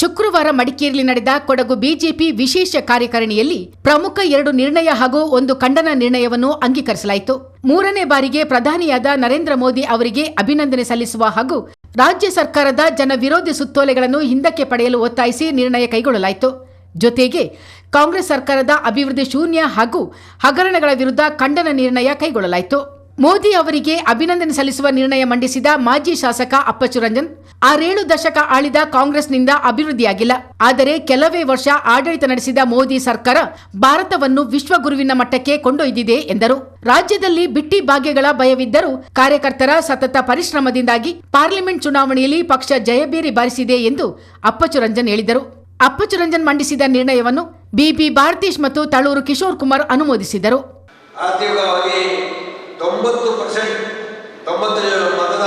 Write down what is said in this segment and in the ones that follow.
ಶುಕ್ರವಾರ ಮಡಿಕೇರಿಯಲ್ಲಿ ನಡೆದ ಕೊಡಗು ಬಿಜೆಪಿ ವಿಶೇಷ ಕಾರ್ಯಕಾರಿಣಿಯಲ್ಲಿ ಪ್ರಮುಖ ಎರಡು ನಿರ್ಣಯ ಹಾಗೂ ಒಂದು ಖಂಡನ ನಿರ್ಣಯವನ್ನು ಅಂಗೀಕರಿಸಲಾಯಿತು. ಮೂರನೇ ಬಾರಿಗೆ ಪ್ರಧಾನಿಯಾದ ನರೇಂದ್ರ ಮೋದಿ ಅವರಿಗೆ ಅಭಿನಂದನೆ ಸಲ್ಲಿಸುವ ಹಾಗೂ ರಾಜ್ಯ ಸರ್ಕಾರದ ಜನ ವಿರೋಧಿ ಸುತ್ತೋಲೆಗಳನ್ನು ಹಿಂದಕ್ಕೆ ಪಡೆಯಲು ಒತ್ತಾಯಿಸಿ ನಿರ್ಣಯ ಕೈಗೊಳ್ಳಲಾಯಿತು. ಜೊತೆಗೆ ಕಾಂಗ್ರೆಸ್ ಸರ್ಕಾರದ ಅಭಿವೃದ್ಧಿ ಶೂನ್ಯ ಹಾಗೂ ಹಗರಣಗಳ ವಿರುದ್ಧ ಖಂಡನ ನಿರ್ಣಯ ಕೈಗೊಳ್ಳಲಾಯಿತು. ಮೋದಿ ಅವರಿಗೆ ಅಭಿನಂದನೆ ಸಲ್ಲಿಸುವ ನಿರ್ಣಯ ಮಂಡಿಸಿದ ಮಾಜಿ ಶಾಸಕ ಅಪ್ಪಚ್ಚು ರಂಜನ್ ಆರೇಳು ದಶಕ ಆಳಿದ ಕಾಂಗ್ರೆಸ್ನಿಂದ ಅಭಿವೃದ್ಧಿಯಾಗಿಲ್ಲ. ಆದರೆ ಕೆಲವೇ ವರ್ಷ ಆಡಳಿತ ನಡೆಸಿದ ಮೋದಿ ಸರ್ಕಾರ ಭಾರತವನ್ನು ವಿಶ್ವಗುರುವಿನ ಮಟ್ಟಕ್ಕೆ ಕೊಂಡೊಯ್ದಿದೆ ಎಂದರು. ರಾಜ್ಯದಲ್ಲಿ ಬಿಟ್ಟಿ ಭಾಗ್ಯಗಳ ಭಯವಿದ್ದರೂ ಕಾರ್ಯಕರ್ತರ ಸತತ ಪರಿಶ್ರಮದಿಂದಾಗಿ ಪಾರ್ಲಿಮೆಂಟ್ ಚುನಾವಣೆಯಲ್ಲಿ ಪಕ್ಷ ಜಯಬೇರಿ ಬಾರಿಸಿದೆ ಎಂದು ಅಪ್ಪಚ್ಚು ರಂಜನ್ ಹೇಳಿದರು. ಅಪ್ಪಚ್ಚು ರಂಜನ್ ಮಂಡಿಸಿದ ನಿರ್ಣಯವನ್ನು ಬಿಬಿ ಭಾರತೀಶ್ ಮತ್ತು ತಳೂರು ಕಿಶೋರ್ ಕುಮಾರ್ ಅನುಮೋದಿಸಿದರು. ತೊಂಬತ್ತು ಪರ್ಸೆಂಟ್. ತೊಂಬತ್ತು ಮತದ,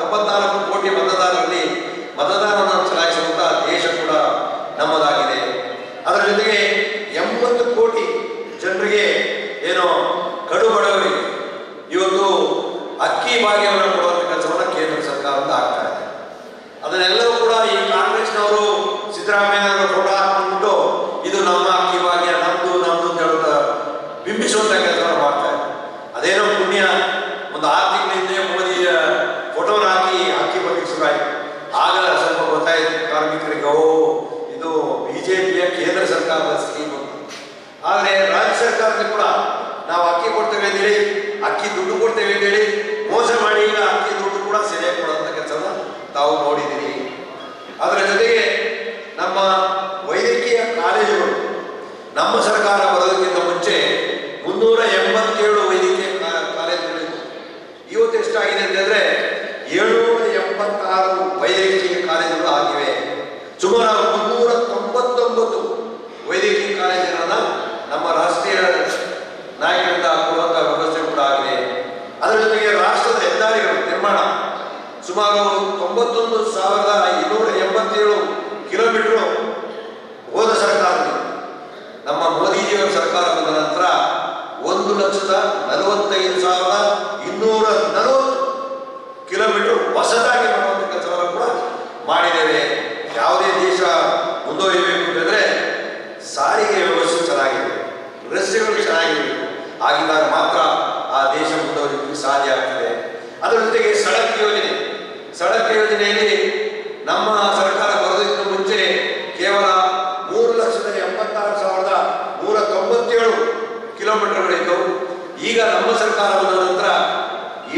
ತೊಂಬತ್ನಾಲ್ಕು ಕೋಟಿ ಮತದಾರರಲ್ಲಿ ಮತದಾರರನ್ನು ಚಲಾಯಿಸುವಂತಹ ದೇಶ ಕೂಡ ನಮ್ಮದಾಗಿದೆ. ಅದರ ಜೊತೆಗೆ ಎಂಬತ್ತು ಕೋಟಿ ಜನರಿಗೆ ಏನೋ ಕಡು ಬಡವರಿಗೆ ಇವತ್ತು ಅಕ್ಕಿ ಭಾಗ್ಯವನ್ನು ಕೊಡುವಂಥ ಕೆಲಸವನ್ನು ಕೇಂದ್ರ ಸರ್ಕಾರದಿಂದ ಆಗ್ತಾ ಇದೆ. ಅದನ್ನೆಲ್ಲವೂ ಕೂಡ ಈ ಕಾಂಗ್ರೆಸ್ನವರು ಸಿದ್ದರಾಮಯ್ಯನವರು ಫೋಟೋ ಹಾಕ್ಬಿಟ್ಟು ಇದು ನಮ್ಮ ಅಕ್ಕಿ ಭಾಗ್ಯ ನಮ್ದು ನಮ್ದು ಅಂತ ಹೇಳೋದು ಬಿಂಬಿಸುವಂತ ಕೆಲಸವನ್ನು ಮಾಡ್ತಾರೆ ಅದೇನೋ ಪುಣ್ಯ ಒಂದು ಆರು ತಿಂಗಳ ಹಿಂದೆ ಮೋದಿಯ ಫೋಟೋನ ಹಾಕಿ ಅಕ್ಕಿ ಬಗ್ಗೆ ಶುರುವಾಯಿತು ಆಗ ಸ್ವಲ್ಪ ಗೊತ್ತಾಯಿತು ಕಾರ್ಮಿಕರಿಗೆ ಓ ಇದು ಬಿಜೆಪಿಯ ಕೇಂದ್ರ ಸರ್ಕಾರದ ಸ್ಕೀಮ್ ಅಂತ ಆದರೆ ರಾಜ್ಯ ಕೂಡ ನಾವು ಅಕ್ಕಿ ಕೊಡ್ತೇವೆ ಅಂತೇಳಿ ಅಕ್ಕಿ ದುಡ್ಡು ಕೊಡ್ತೇವೆ ಅಂತೇಳಿ ಮೋಸ ಮಾಡಿ ಈಗ ಅಕ್ಕಿ ದುಡ್ಡು ಕೂಡ ಸರಿಯಾಗಿ ಕೊಡುವಂಥ ಕೆಲಸವನ್ನು ತಾವು ನೋಡಿದ್ದೀರಿ ಅದರ ಜೊತೆಗೆ ನಮ್ಮ ವೈದ್ಯಕೀಯ ಕಾಲೇಜುಗಳು, ನಮ್ಮ ಸರ್ಕಾರ ಬರೋದಕ್ಕಿಂತ ಮುಂಚೆ ಮುನ್ನೂರ ಎಂಬತ್ತೇಳು ವೈದ್ಯಕೀಯ ಕಾ- ಕಾಲೇಜುಗಳಿತ್ತು ಇವತ್ತು ಎಷ್ಟಾಗಿದೆ ಅಂತಂದ್ರೆ ಏಳ್ನೂರ ಎಂಬತ್ತಾರು ವೈದ್ಯಕೀಯ ಕಾಲೇಜುಗಳು ಆಗಿವೆ ಸುಮಾರು ಮುನ್ನೂರ ತೊಂಬತ್ತೊಂಬತ್ತು ವೈದ್ಯಕೀಯ ಕಾಲೇಜುಗಳನ್ನ ನಮ್ಮ ರಾಷ್ಟ್ರೀಯ ನಾಯಕರಿಂದ ಕೊಡುವಂಥ ವ್ಯವಸ್ಥೆ ಕೂಡ ಆಗಿದೆ ಅದರ ಜೊತೆಗೆ ರಾಷ್ಟ್ರದ ಹೆದ್ದಾರಿಗಳು ನಿರ್ಮಾಣ ಸುಮಾರು ತೊಂಬತ್ತೊಂದು ಸಾವಿರದ ಇನ್ನೂರ ಎಂಬತ್ತೇಳು ಕಿಲೋಮೀಟರ್ ಹೋದ ಸರ್ಕಾರದಲ್ಲಿ ನಮ್ಮ ಮೋದಿಜಿಯವರ ಸರ್ಕಾರ ಬಂದ ನಂತರ ಒಂದು ಲಕ್ಷದ ನಲವತ್ತೈದು ಸಾವಿರದ ಇನ್ನೂರ ನಲವತ್ತು ಕಿಲೋಮೀಟರ್ ಹೊಸದಾಗಿ ಮಾಡುವಂಥ ಕೆಲಸವನ್ನು ಕೂಡ ಮಾಡಿದ್ದೇವೆ. ಯಾವುದೇ ದೇಶ ಮುಂದುವರಿಬೇಕು ಅಂತಂದ್ರೆ ಸಾರಿಗೆ ವ್ಯವಸ್ಥೆ ಚೆನ್ನಾಗಿದೆ, ರಸ್ತೆಗಳು ಚೆನ್ನಾಗಿರಬೇಕು ಆಗಿದ್ದಾಗ ಮಾತ್ರ ಆ ದೇಶ ಮುಂದುವರಿಲಿಕ್ಕೆ ಸಾಧ್ಯ ಆಗ್ತದೆ. ಅದರ ಜೊತೆಗೆ ಸಡಕ್ ಯೋಜನೆ. ಸಡಕ್ ಯೋಜನೆಯಲ್ಲಿ ನಮ್ಮ ಸರ್ಕಾರ ಬರೋದಕ್ಕಿಂತ ಮುಂಚೆ ಕೇವಲ ಮೂರು ಲಕ್ಷದ ಎಂಬತ್ತಾರು ಸಾವಿರದ ನೂರ ತೊಂಬತ್ತೇಳು ಕಿಲೋಮೀಟರ್ಗಳಿದ್ದವು ಈಗ ನಮ್ಮ ಸರ್ಕಾರ ಬಂದ ನಂತರ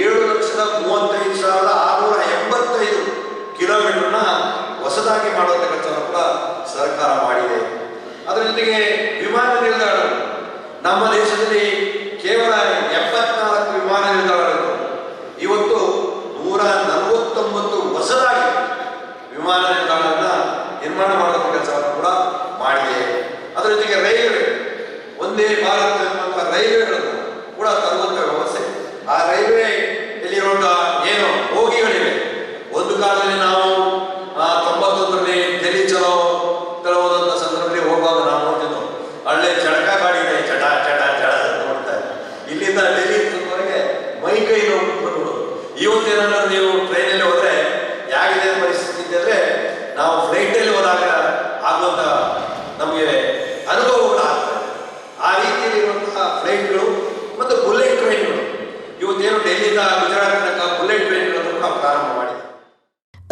ಏಳು ಲಕ್ಷದ ಮೂವತ್ತೈದು ಸಾವಿರದ ಆರುನೂರ ಎಂಬತ್ತೈದು ಕಿಲೋಮೀಟರ್ನ ಹೊಸದಾಗಿ ಮಾಡುವಂಥ ಕೆಲಸವನ್ನು ಕೂಡ ಸರ್ಕಾರ ಮಾಡಿದೆ. ಅದರ ಜೊತೆಗೆ ವಿಮಾನ ನಿಲ್ದಾಣ ನಮ್ಮ ದೇಶದಲ್ಲಿ ಕೇವಲ ಎಪ್ಪತ್ನಾಲ್ಕು ವಿಮಾನ ನಿಲ್ದಾಣಗಳು ಇವತ್ತು ನೂರ ನಲವತ್ತೊಂಬತ್ತು ಹೊಸದಾಗಿ ವಿಮಾನ ನಿಲ್ದಾಣವನ್ನು ನಿರ್ಮಾಣ ಮಾಡುವಂಥ ಕೆಲಸವನ್ನು ಕೂಡ ಮಾಡಿದೆ. ಅದರ ಜೊತೆಗೆ ರೈಲ್ವೆ, ಒಂದೇ ಭಾರತ ರೈಲ್ವೆಗಳು ಕೂಡ ತರುವಂಥ ವ್ಯವಸ್ಥೆ. ಆ ರೈಲ್ವೆ ಇಲ್ಲಿರುವಂತಹ ಏನು ಬೋಗಿಗಳಿವೆ, ಒಂದು ಕಾಲದಲ್ಲಿ ನಾವು ತೊಂಬತ್ತೊಂದರಲ್ಲಿ ಡೆಲ್ಲಿ ಚಲೋ ತರುವುದಂಥ ಸಂದರ್ಭದಲ್ಲಿ ಹೋಗುವಾಗ ನಾವು ನೋಡ್ತಿದ್ದೆವು ಹಳ್ಳೆ ಚಡಕ ಗಾಡಿ ಇದೆ ಚಟ ಚಟ ಚಟ ಅಂತ ನೋಡ್ತಾ. ಇಲ್ಲಿಂದ ಡೆಲ್ಲಿ ತನಕವರೆಗೆ ಮೈ ಕೈ ನೋವು ಬಂದ್ಬಿಡೋದು ಇವತ್ತೇನಾದ್ರೂ ನೀವು ಟ್ರೈನಲ್ಲಿ ಹೋದ್ರೆ ಯಾಗಿದೆ ಪರಿಸ್ಥಿತಿ ಅಂದರೆ ನಾವು ಫ್ಲೈಟಲ್ಲಿ ಹೋದಾಗ ಆಗುವಂಥ ನಮಗೆ ಅನುಭವಗಳು ಆಗ್ತದೆ ಆ ರೀತಿಯಲ್ಲಿರುವಂತಹ ಫ್ಲೈಟ್ಗಳು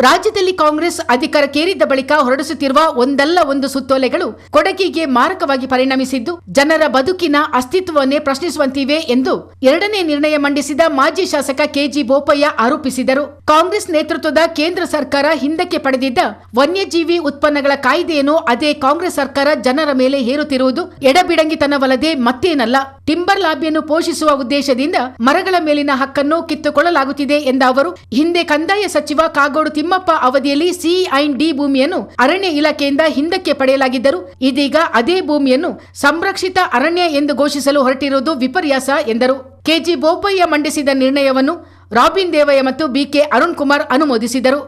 ರಾಜ್ಯದಲ್ಲಿ ಕಾಂಗ್ರೆಸ್ ಅಧಿಕಾರಕ್ಕೇರಿದ್ದ ಬಳಿಕ ಹೊರಡಿಸುತ್ತಿರುವ ಒಂದಲ್ಲ ಒಂದು ಸುತ್ತೋಲೆಗಳು ಕೊಡಗಿಗೆ ಮಾರಕವಾಗಿ ಪರಿಣಮಿಸಿದ್ದು, ಜನರ ಬದುಕಿನ ಅಸ್ತಿತ್ವವನ್ನೇ ಪ್ರಶ್ನಿಸುವಂತಿವೆ ಎಂದು ಎರಡನೇ ನಿರ್ಣಯ ಮಂಡಿಸಿದ ಮಾಜಿ ಶಾಸಕ ಕೆಜಿ ಬೋಪಯ್ಯ ಆರೋಪಿಸಿದರು. ಕಾಂಗ್ರೆಸ್ ನೇತೃತ್ವದ ಕೇಂದ್ರ ಸರ್ಕಾರ ಹಿಂದಕ್ಕೆ ಪಡೆದಿದ್ದ ವನ್ಯಜೀವಿ ಉತ್ಪನ್ನಗಳ ಕಾಯ್ದೆಯನ್ನು ಅದೇ ಕಾಂಗ್ರೆಸ್ ಸರ್ಕಾರ ಜನರ ಮೇಲೆ ಹೇರುತ್ತಿರುವುದು ಎಡಬಿಡಂಗಿತನವಲ್ಲದೆ ಮತ್ತೇನಲ್ಲ. ಟಿಂಬರ್ ಲಾಬಿಯನ್ನು ಪೋಷಿಸುವ ಉದ್ದೇಶದಿಂದ ಮರಗಳ ಮೇಲಿನ ಹಕ್ಕನ್ನು ಕಿತ್ತುಕೊಳ್ಳಲಾಗುತ್ತಿದೆ ಎಂದ ಅವರು, ಹಿಂದೆ ಕಂದಾಯ ಸಚಿವ ಕಾಗೋಡು ತಿಮ್ಮಪ್ಪ ಅವಧಿಯಲ್ಲಿ ಸಿ ಐನ್ ಡಿ ಭೂಮಿಯನ್ನು ಅರಣ್ಯ ಇಲಾಖೆಯಿಂದ ಹಿಂದಕ್ಕೆ ಪಡೆಯಲಾಗಿದ್ದರು. ಇದೀಗ ಅದೇ ಭೂಮಿಯನ್ನು ಸಂರಕ್ಷಿತ ಅರಣ್ಯ ಎಂದು ಘೋಷಿಸಲು ಹೊರಟಿರುವುದು ವಿಪರ್ಯಾಸ ಎಂದರು. ಕೆಜಿ ಬೋಪಯ್ಯ ಮಂಡಿಸಿದ ನಿರ್ಣಯವನ್ನು ರಾಬಿನ್ ದೇವಯ್ಯ ಮತ್ತು ಬಿಕೆ ಅರುಣ್ ಕುಮಾರ್ ಅನುಮೋದಿಸಿದರು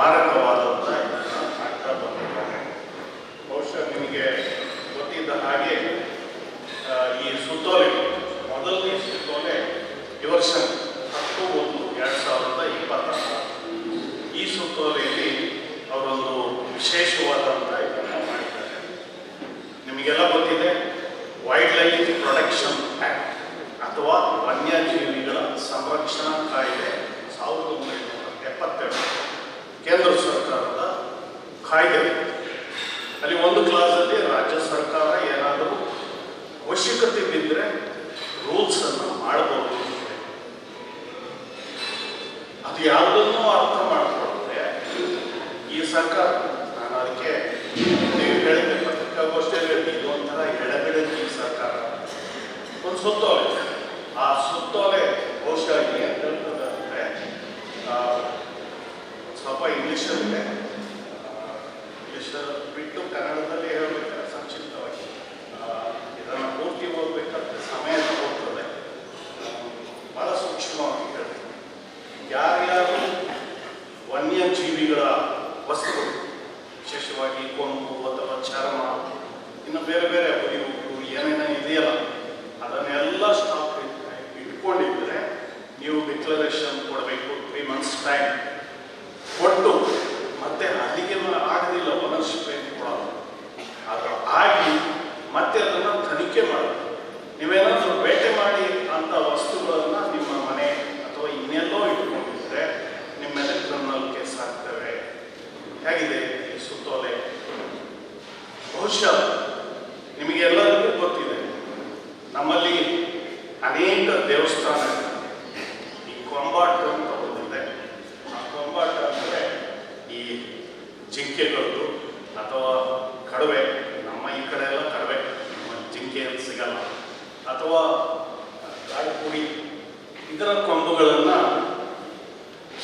ಬಂದಿದ್ದಾರೆ ಬಹುಶಃ ನಿಮಗೆ ಗೊತ್ತಿದ್ದ ಹಾಗೆ ಈ ಸುತ್ತೋಲೆ, ಮೊದಲನೇ ಸುತ್ತೋಲೆ ಈ ವರ್ಷ ಹತ್ತು ಒಂದು ಎರಡು ಸಾವಿರದ ಇಪ್ಪತ್ತ ಈ ಸುತ್ತೋಲೆಯಲ್ಲಿ ಅವರೊಂದು ವಿಶೇಷವಾದಂಥ ಇದನ್ನು ಮಾಡಿದ್ದಾರೆ. ನಿಮಗೆಲ್ಲ ಗೊತ್ತಿದೆ ವೈಲ್ಡ್ ಲೈಫ್ ಪ್ರೊಟೆಕ್ಷನ್ ಆ್ಯಕ್ಟ್ ಅಥವಾ ವನ್ಯಜೀವಿಗಳ ಸಂರಕ್ಷಣಾ ಕಾಯ್ದೆ ಸಾವಿರದ ಒಂಬೈನೂರ ಎಪ್ಪತ್ತೆರಡು ಕೇಂದ್ರ ಸರ್ಕಾರದ ಕಾಯ್ದೆ. ಅಲ್ಲಿ ಒಂದು ಕ್ಲಾಸಲ್ಲಿ ರಾಜ್ಯ ಸರ್ಕಾರ ಏನಾದರೂ ಅವಶ್ಯಕತೆ ಬಿದ್ದರೆ ರೂಲ್ಸ್ ಅನ್ನು ಮಾಡಬಹುದು ಅದು ಯಾವುದನ್ನು ಅರ್ಥ ಮಾಡಿಕೊಂಡ್ರೆ ಈ ಸರ್ಕಾರ. ನಾನು ಅದಕ್ಕೆ ನೀವು ಹೇಳಿದ್ದೆ ಪತ್ರಿಕಾಗೋಷ್ಠಿಯಲ್ಲಿ ಇದು ಒಂಥರ ಈ ಸರ್ಕಾರ. ಒಂದು ಸುತ್ತೋಲೆ. ಆ ಸುತ್ತೋಲೆ ಬಹುಶಃ ಏನು ಹೇಳ್ತದೆ ಅಂದರೆ ಸ್ವಲ್ಪ ಇಂಗ್ಲೀಷಲ್ಲಿದೆ ಇಂಗ್ಲೀಷ್ ಬಿಟ್ಟು ಕನ್ನಡದಲ್ಲಿ ಹೇಳಬೇಕಾದ್ರೆ ಸಂಕ್ಷಿಪ್ತವಾಗಿ ಇದನ್ನು ಪೂರ್ತಿ ಓದಬೇಕಾದ್ರೆ ಸಮಯ ತಗೊಳ್ತದೆ ಭಾಳ ಸೂಕ್ಷ್ಮವಾಗಿ ಹೇಳ್ತೀನಿ. ಯಾರ್ಯಾರು ವನ್ಯಜೀವಿಗಳ ವಸ್ತುಗಳು, ವಿಶೇಷವಾಗಿ ಕೊಂಬು ಅಥವಾ ಚರ್ಮ, ಇನ್ನು ಬೇರೆ ಬೇರೆ ಹುಲಿಗಳು ಏನೇನೋ ಇದೆಯಲ್ಲ, ಅದನ್ನೆಲ್ಲ ಸ್ಟಾಕ್ ಇಟ್ಕೊಂಡಿದ್ರೆ ನೀವು ಡಿಕ್ಲರೇಷನ್ ಕೊಡಬೇಕು ತ್ರೀ ಮಂತ್ಸ್ ಟೈಮ್ ಕೊಟ್ಟು ಮತ್ತೆ ಆಗದಿಲ್ಲ ಓನರ್ಶಿಪ್ ಏನು ಕೊಡೋದು ಅದು ಆಗಿ ಮತ್ತೆ ಅದನ್ನು ತನಿಖೆ ಮಾಡಬೇಕು ನೀವೇನಾದರೂ ಬೇಟೆ ಮಾಡಿ ಅಂತ ವಸ್ತುಗಳನ್ನು ನಿಮ್ಮ ಮನೆ ಅಥವಾ ಇನ್ನೆಲ್ಲೋ ಇಟ್ಕೊಂಡಿದ್ರೆ ನಿಮ್ಮ ಮೇಲೆ ಕ್ರಿಮಿನಲ್ ಕೇಸ್ ಆಗ್ತವೆ ಹೇಗಿದೆ ಈ ಸುತ್ತೋಲೆ ಬಹುಶಃ ನಿಮಗೆಲ್ಲರಿಗೂ ಗೊತ್ತಿದೆ ನಮ್ಮಲ್ಲಿ ಅನೇಕ ದೇವಸ್ಥಾನ ಈ ಕೊಂಬಾಟು ಅಂತ ಒಂದಿದೆ ಆ ಕೊಂಬಾಟ ಅಂದರೆ ಈ ಜಿಂಕೆಗಳದ್ದು ಅಥವಾ ಕಡವೆ, ನಮ್ಮ ಈ ಕಡೆ ಎಲ್ಲ ಕಡವೆ ಜಿಂಕೆ ಸಿಗಲ್ಲ. ಅಥವಾ ಕಾಡುಪುಡಿ ಇದರ ಕೊಂಬುಗಳನ್ನು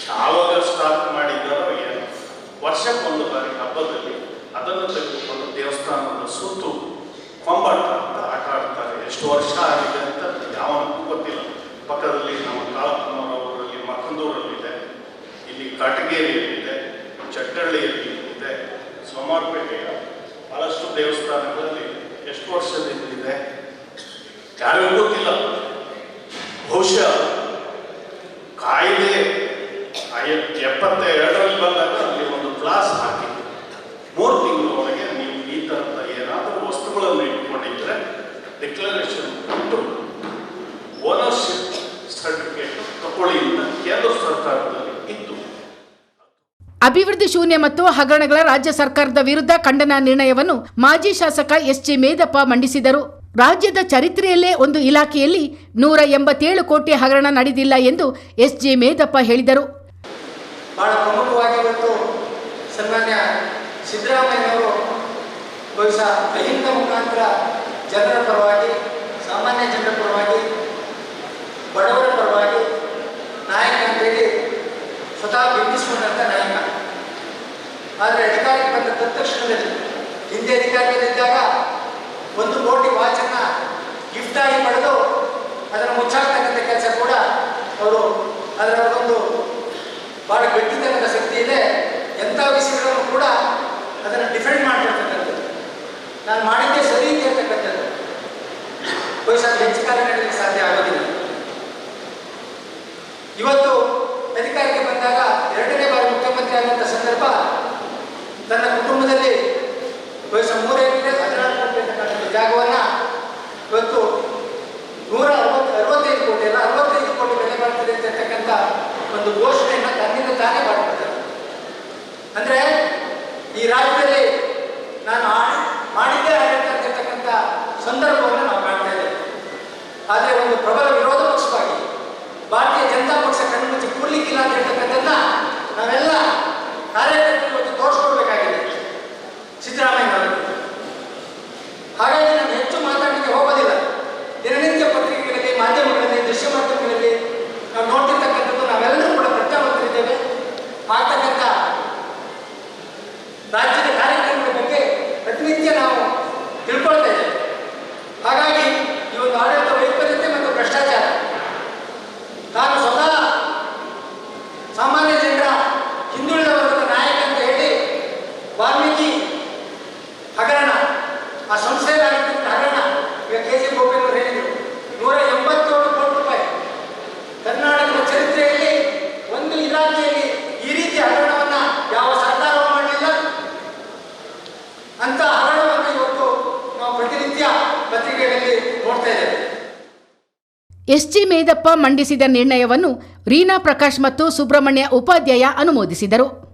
ಯಾವಾಗ ಸ್ಟಾರ್ಟ್ ಮಾಡಿದ್ದಾರೋ ಏನು. ವರ್ಷಕ್ಕೊಂದು ಬಾರಿ ಹಬ್ಬದಲ್ಲಿ ಅದನ್ನು ತೆಗೆದುಕೊಂಡು ದೇವಸ್ಥಾನದ ಸುತ್ತು ಕೊಂಬಾಟ ಅಂತ ಆಟ ಆಡ್ತಾರೆ. ಎಷ್ಟು ವರ್ಷ ಆಗಿದೆ ಅಂತ ಯಾವನಿಗೂ ಗೊತ್ತಿಲ್ಲ. ಪಕ್ಕದಲ್ಲಿ ಕಾಟಗೇರಿಯಲ್ಲಿದೆ ಚಟ್ಟಳ್ಳಿಯಲ್ಲಿ ಇದೆ ಸೋಮಾರಪೇಟೆಯ ಬಹಳಷ್ಟು ದೇವಸ್ಥಾನಗಳಲ್ಲಿ ಎಷ್ಟು ವರ್ಷದಿಂದ ಇದೆ ಯಾರಿಗೂ ಗೊತ್ತಿಲ್ಲ ಬಹುಶಃ ಕಾಯ್ದೆ ಐ- ಎಪ್ಪತ್ತ ಎರಡರಲ್ಲಿ ಬಂದಾಗ ಅಲ್ಲಿ ಒಂದು ಕ್ಲಾಸ್ ಹಾಕಿ ಮೂರು ತಿಂಗಳ ಒಳಗೆ ನೀವು ಈ ಥರದ ಏನಾದರೂ ವಸ್ತುಗಳನ್ನು ಇಟ್ಕೊಂಡಿದ್ರೆ ಡಿಕ್ಲರೇಷನ್ ಕೊಟ್ಟು ಓನರ್ಶಿಪ್ ಸರ್ಟಿಫಿಕೇಟ್ ತಗೊಳ್ಳಿ ಅಂತ ಕೇಂದ್ರ ಸರ್ಕಾರದಲ್ಲಿ ಇತ್ತು ಅಭಿವೃದ್ಧಿ ಶೂನ್ಯ ಮತ್ತು ಹಗರಣಗಳ ರಾಜ್ಯ ಸರ್ಕಾರದ ವಿರುದ್ಧ ಖಂಡನಾ ನಿರ್ಣಯವನ್ನು ಮಾಜಿ ಶಾಸಕ ಎಸ್ ಜಿ ಮೇದಪ್ಪ ಮಂಡಿಸಿದರು. ರಾಜ್ಯದ ಚರಿತ್ರೆಯಲ್ಲೇ ಒಂದು ಇಲಾಖೆಯಲ್ಲಿ ನೂರ ಎಂಬತ್ತೇಳು ಕೋಟಿ ಹಗರಣ ನಡೆದಿಲ್ಲ ಎಂದು ಎಸ್ ಜಿ ಮೇದಪ್ಪ ಹೇಳಿದರು. ಜನರ ಸಾಮಾನ್ಯ ಜನರ ಪರವಾಗಿ ಬಡವರ ಆದರೆ ಅಧಿಕಾರಕ್ಕೆ ಬಂದ ತತ್ಕ್ಷಣದಲ್ಲಿ ಹಿಂದೆ ಅಧಿಕಾರದಲ್ಲಿದ್ದಾಗ ಒಂದು ಕೋಟಿ ವಾಚನ್ನ ಗಿಫ್ಟ್ ಆಗಿ ಪಡೆದು ಅದನ್ನು ಮುಚ್ಚಾಕ್ತಕ್ಕಂಥ ಕೆಲಸ ಕೂಡ ಅವರು ಅದರ ಒಂದು ಬಹಳ ಗಟ್ಟಿತನದ ಶಕ್ತಿ ಇದೆ. ಎಂಥ ವಿಷಯಗಳನ್ನು ಕೂಡ ಅದನ್ನು ಡಿಫೆಂಡ್ ಮಾಡಿರ್ತಕ್ಕಂಥದ್ದು. ನಾನು ಮಾಡಿದ್ದೇ ಸರಿ ಇರ್ತಕ್ಕಂಥದ್ದು ಅದು ಹೆಚ್ಚು ಕಾಲ ನಡೆಯಲಿಕ್ಕೆ ತಾನೇ ಅಂದ್ರೆ ಈ ರಾಜ್ಯದಲ್ಲಿ ನಾನು ಮಾಡಿದ್ದೇ ಆಡಳಿತ ಸಂದರ್ಭವನ್ನು ನಾವು ಕಾಣ್ತಾ ಇದ್ದೇವೆ. ಆದರೆ ಒಂದು ಪ್ರಬಲ ವಿರೋಧ ಪಕ್ಷವಾಗಿ ಭಾರತೀಯ ಜನತಾ ಪಕ್ಷ ಕಣ್ಮುಚ್ಚಿ ಕೂರ್ಲಿಕ್ಕಿಲ್ಲ ಅಂತ ಹೇಳ್ತಕ್ಕಂಥದ್ದನ್ನ ನಾವೆಲ್ಲ ಕಾರ್ಯಕರ್ತರು ಇವತ್ತು ತೋರಿಸ್ಕೊಡ್ಬೇಕಾಗಿದೆ ಸಿದ್ದರಾಮಯ್ಯನವರು ಹಾಗಾಗಿ ನಾನು ಹೆಚ್ಚು ಮಾತಾಡಲಿಕ್ಕೆ ಹೋಗೋದಿಲ್ಲ ದಿನನಿತ್ಯ ಪತ್ರಿಕೆಗಳಲ್ಲಿ ಮಾಧ್ಯಮಗಳಲ್ಲಿ ದೃಶ್ಯ ಮಾಧ್ಯಮಗಳಲ್ಲಿ ನಾವು ನೋಡ್ತಿರ್ತಕ್ಕಂಥದ್ದು ನಾವೆಲ್ಲರೂ ಕೂಡ ಪ್ರಜ್ಞಾವಂತರಿದ್ದೇವೆ ಆಗ್ತಕ್ಕಂಥ ರಾಜ್ಯದ ಕಾರ್ಯಕ್ರಮಗಳ ಬಗ್ಗೆ ಪ್ರತಿನಿತ್ಯ ನಾವು ತಿಳ್ಕೊಳ್ತಾ ಇದ್ದೇವೆ ಹಾಗಾಗಿ ಈ ಒಂದು ಆಡಳಿತ ವೈಫಲ್ಯತೆ ಮತ್ತು ಭ್ರಷ್ಟಾಚಾರ ನಾನು ಸ್ವತಃ ಸಾಮಾನ್ಯ ಜನರ ಹಿಂದುಳಿದ ವರ್ಗದ ನಾಯಕ ಅಂತ ಹೇಳಿ ವಾಲ್ಮೀಕಿ ಹಗರಣ ಆ ಸಂಸ್ಥೆಯಲ್ಲಾಗಿದ್ದ ಹಗರಣ ಈಗ ಕೆ ಸಿ ಗೋಪಿಯವರು ಹೇಳಿದರು ನೂರ ಎಂಬತ್ತೇಳು ಕೋಟಿ ರೂಪಾಯಿ ಕರ್ನಾಟಕದ ಚರಿತ್ರೆಯಲ್ಲಿ ಒಂದು ಇಲಾಖೆಯಲ್ಲಿ ಈ ರೀತಿ ಹಗರಣವನ್ನ ಯಾವ ಸರ್ಕಾರವೂ ಮಾಡಲಿಲ್ಲ ಅಂತ ಹಗರಣವನ್ನು ಇವತ್ತು ನಾವು ಪ್ರತಿನಿತ್ಯ ಪತ್ರಿಕೆಗಳಲ್ಲಿ ನೋಡ್ತಾ ಇದ್ದೇವೆ ಎಸ್ಜಿ ಮೇದಪ್ಪ ಮಂಡಿಸಿದ ನಿರ್ಣಯವನ್ನು ರೀನಾ ಪ್ರಕಾಶ್ ಮತ್ತು ಸುಬ್ರಹ್ಮಣ್ಯ ಉಪಾಧ್ಯಾಯ ಅನುಮೋದಿಸಿದರು.